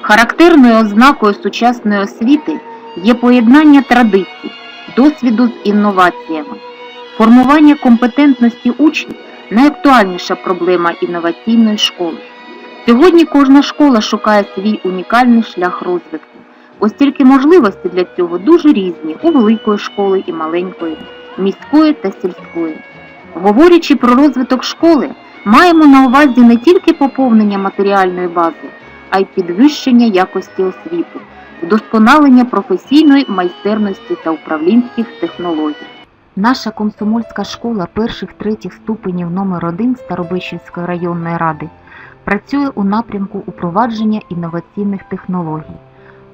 Характерною ознакою сучасної освіти є поєднання традицій, досвіду з інноваціями. Формування компетентності учнів найактуальніша проблема інноваційної школи. Сьогодні кожна школа шукає свій унікальний шлях розвитку, оскільки можливості для цього дуже різні у великої школи і маленької, міської та сільської. Говорячи про розвиток школи, маємо на увазі не тільки поповнення матеріальної бази, а й підвищення якості освіти, вдосконалення професійної майстерності та управлінських технологій. Наша комсомольська школа перших третіх ступенів номер 1 Старобищенської районної ради працює у напрямку упровадження інноваційних технологій.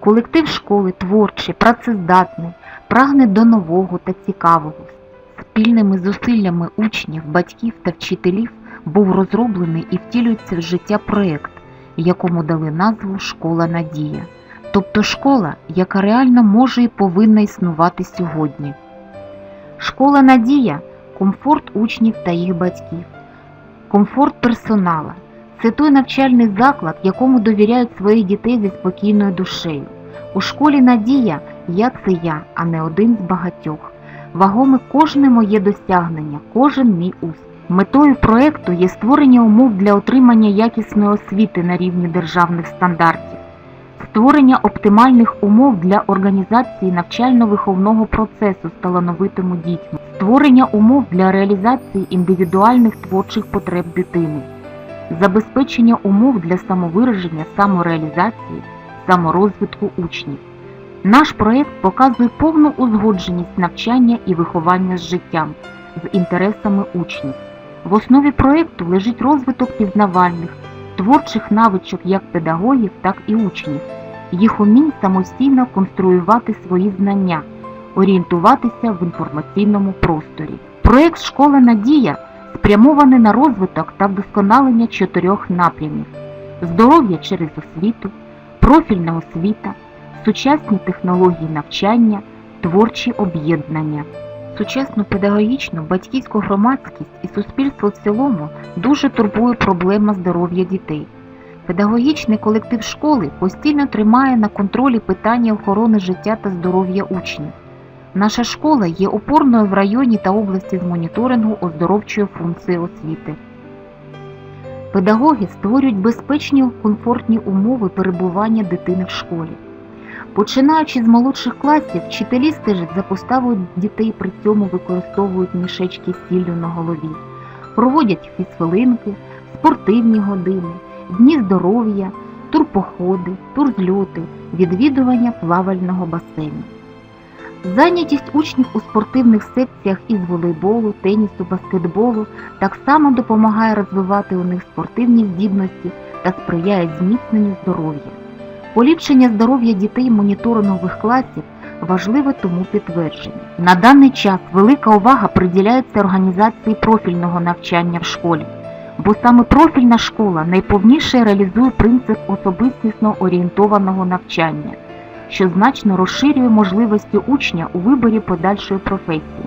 Колектив школи творчий, працездатний, прагне до нового та цікавого. Спільними зусиллями учнів, батьків та вчителів був розроблений і втілюється в життя проєкт, якому дали назву Школа Надія, тобто школа, яка реально може і повинна існувати сьогодні. Школа Надія комфорт учнів та їх батьків, комфорт персонала. Це той навчальний заклад, якому довіряють своїх дітей зі спокійною душею. У школі Надія я це я, а не один з багатьох. Вагоме кожне моє досягнення, кожен мій успіх. Метою проекту є створення умов для отримання якісної освіти на рівні державних стандартів, створення оптимальних умов для організації навчально-виховного процесу з талановитими дітьми, створення умов для реалізації індивідуальних творчих потреб дитини, забезпечення умов для самовираження, самореалізації, саморозвитку учнів. Наш проєкт показує повну узгодженість навчання і виховання з життям, з інтересами учнів. В основі проєкту лежить розвиток пізнавальних, творчих навичок як педагогів, так і учнів, їх умінь самостійно конструювати свої знання, орієнтуватися в інформаційному просторі. Проєкт Школа Надія спрямований на розвиток та вдосконалення чотирьох напрямів: здоров'я через освіту, профільна освіта, сучасні технології навчання, творчі об'єднання. Сучасну педагогічну батьківську громадськість і суспільство в цілому дуже турбує проблема здоров'я дітей. Педагогічний колектив школи постійно тримає на контролі питання охорони життя та здоров'я учнів. Наша школа є опорною в районі та області з моніторингу оздоровчої функції освіти. Педагоги створюють безпечні комфортні умови перебування дитини в школі. Починаючи з молодших класів, вчителі стежать за поставою дітей, при цьому використовують мішечки сіллю на голові, проводять фізхвилинки, спортивні години, дні здоров'я, турпоходи, турзльоти, відвідування плавального басейну. Зайнятість учнів у спортивних секціях із волейболу, тенісу, баскетболу так само допомагає розвивати у них спортивні здібності та сприяє зміцненню здоров'я. Поліпшення здоров'я дітей моніторингових класів важливе тому підтвердження. На даний час велика увага приділяється організації профільного навчання в школі, бо саме профільна школа найповніше реалізує принцип особистісно орієнтованого навчання, що значно розширює можливості учня у виборі подальшої професії.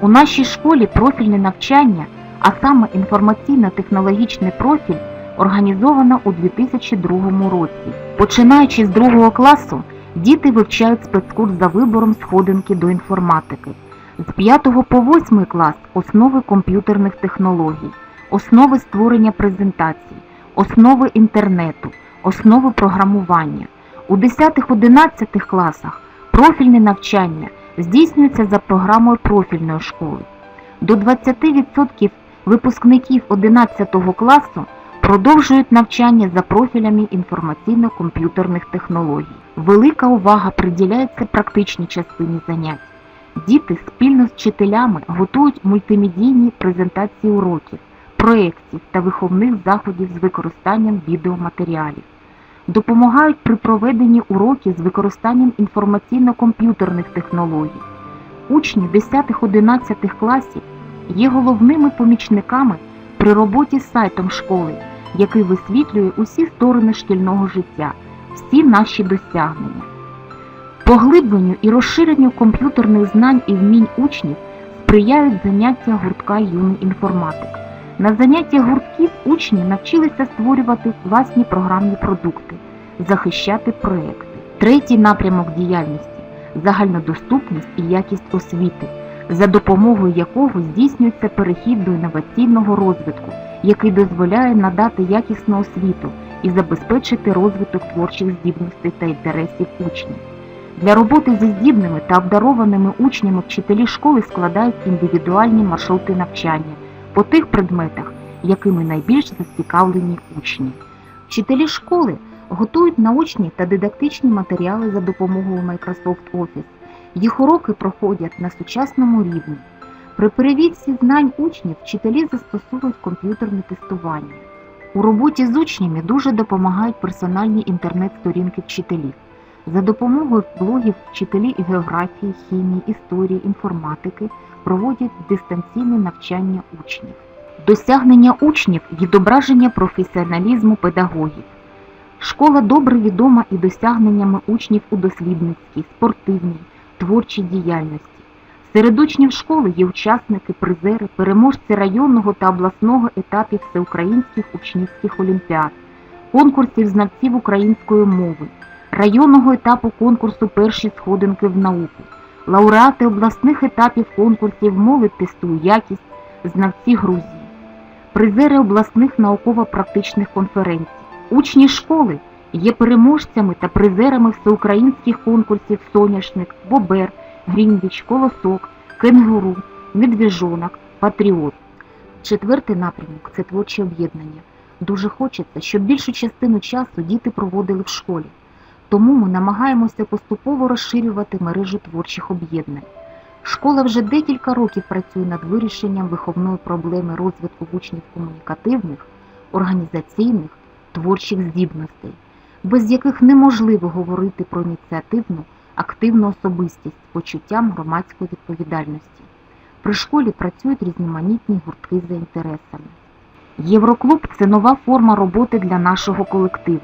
У нашій школі профільне навчання, а саме інформаційно-технологічний профіль організовано у 2002 році. Починаючи з другого класу, діти вивчають спецкурс за вибором сходинки до інформатики. З 5 по 8 клас основи комп'ютерних технологій, основи створення презентацій, основи інтернету, основи програмування. У 10-11 класах профільне навчання здійснюється за програмою профільної школи. До 20% випускників 11 класу продовжують навчання за профілями інформаційно-комп'ютерних технологій. Велика увага приділяється практичній частині занять. Діти спільно з вчителями готують мультимедійні презентації уроків, проєктів та виховних заходів з використанням відеоматеріалів. Допомагають при проведенні уроків з використанням інформаційно-комп'ютерних технологій. Учні 10-11 класів є головними помічниками при роботі з сайтом школи, який висвітлює усі сторони шкільного життя, всі наші досягнення. Поглибленню і розширенню комп'ютерних знань і вмінь учнів сприяють заняття гуртка юний інформатик. На заняттях гуртків учні навчилися створювати власні програмні продукти, захищати проекти. Третій напрямок діяльності загальнодоступність і якість освіти, за допомогою якого здійснюється перехід до інноваційного розвитку, який дозволяє надати якісну освіту і забезпечити розвиток творчих здібностей та інтересів учнів. Для роботи зі здібними та обдарованими учнями вчителі школи складають індивідуальні маршрути навчання по тих предметах, якими найбільш зацікавлені учні. Вчителі школи готують наочні та дидактичні матеріали за допомогою Microsoft Office. Їх уроки проходять на сучасному рівні. При перевірці знань учнів вчителі застосовують комп'ютерне тестування. У роботі з учнями дуже допомагають персональні інтернет-сторінки вчителів. За допомогою блогів вчителі географії, хімії, історії, інформатики проводять дистанційне навчання учнів. Досягнення учнів відображення професіоналізму педагогів. Школа добре відома і досягненнями учнів у дослідницькій, спортивній, творчій діяльності. Серед учнів школи є учасники, призери, переможці районного та обласного етапів всеукраїнських учнівських олімпіад, конкурсів знавців української мови, районного етапу конкурсу Перші сходинки в науку, лауреати обласних етапів конкурсів Молодь тестує якість, знавці Грузії, призери обласних науково-практичних конференцій. Учні школи є переможцями та призерами всеукраїнських конкурсів Соняшник, Бобер, Грінвіч, Колосок, Кенгуру, Медвіжонок, Патріот. Четвертий напрямок це творче об'єднання. Дуже хочеться, щоб більшу частину часу діти проводили в школі. Тому ми намагаємося поступово розширювати мережу творчих об'єднань. Школа вже декілька років працює над вирішенням виховної проблеми розвитку учнів комунікативних, організаційних, творчих здібностей, без яких неможливо говорити про ініціативну, активну особистість почуттям громадської відповідальності. При школі працюють різноманітні гуртки за інтересами. Євроклуб це нова форма роботи для нашого колективу.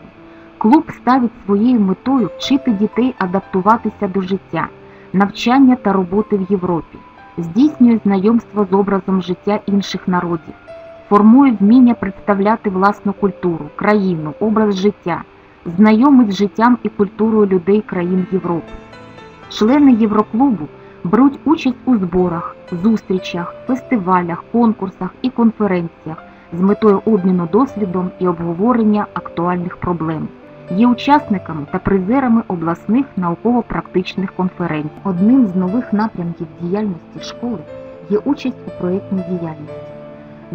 Клуб ставить своєю метою вчити дітей адаптуватися до життя, навчання та роботи в Європі, здійснює знайомство з образом життя інших народів, формує вміння представляти власну культуру, країну, образ життя, знайомить з життям і культурою людей країн Європи. Члени Євроклубу беруть участь у зборах, зустрічах, фестивалях, конкурсах і конференціях з метою обміну досвідом і обговорення актуальних проблем. Є учасниками та призерами обласних науково-практичних конференцій. Одним з нових напрямків діяльності школи є участь у проєктній діяльності.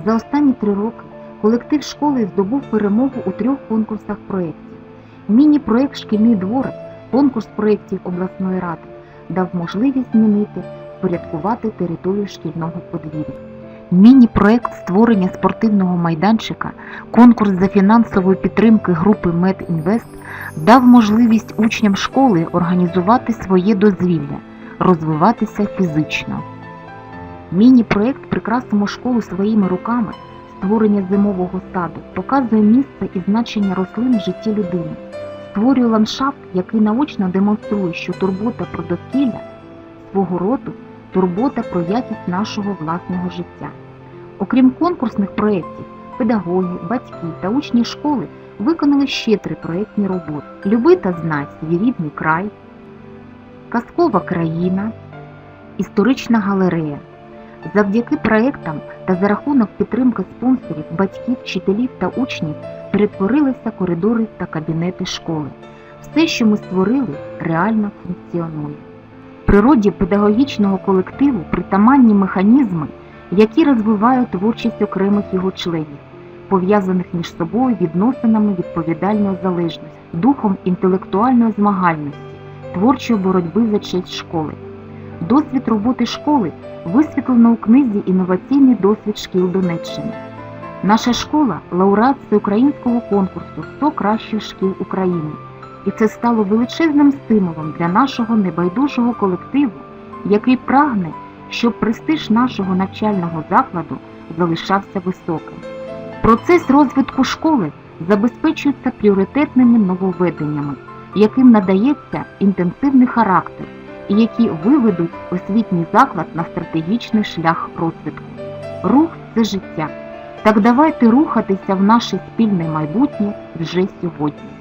За останні три роки колектив школи здобув перемогу у трьох конкурсах проєктів. Міні-проєкт Шкільний дворик, конкурс проєктів обласної ради, дав можливість змінити, впорядкувати територію шкільного подвір'я. Міні-проєкт створення спортивного майданчика, конкурс за фінансової підтримки групи Медінвест дав можливість учням школи організувати своє дозвілля, розвиватися фізично. Міні-проєкт Прикрасимо школу своїми руками створення зимового саду показує місце і значення рослин в житті людини, створює ландшафт, який наочно демонструє, що турбота про довкілля свого роду турбота про якість нашого власного життя. Окрім конкурсних проєктів, педагоги, батьки та учні школи виконали ще три проєктні роботи: Люби та знай свій рідний край, Казкова країна, Історична галерея. Завдяки проєктам та за рахунок підтримки спонсорів, батьків, вчителів та учнів перетворилися коридори та кабінети школи. Все, що ми створили, реально функціонує. Природі педагогічного колективу притаманні механізми, які розвивають творчість окремих його членів, пов'язаних між собою відносинами відповідальної залежності, духом інтелектуальної змагальності, творчої боротьби за честь школи. Досвід роботи школи висвітлено у книзі Інноваційний досвід шкіл Донеччини. Наша школа лауреат всеукраїнського конкурсу «100 кращих шкіл України. І це стало величезним стимулом для нашого небайдужого колективу, який прагне, щоб престиж нашого навчального закладу залишався високим. Процес розвитку школи забезпечується пріоритетними нововведеннями, яким надається інтенсивний характер які виведуть освітній заклад на стратегічний шлях розвитку. Рух це життя. Так давайте рухатися в наше спільне майбутнє вже сьогодні.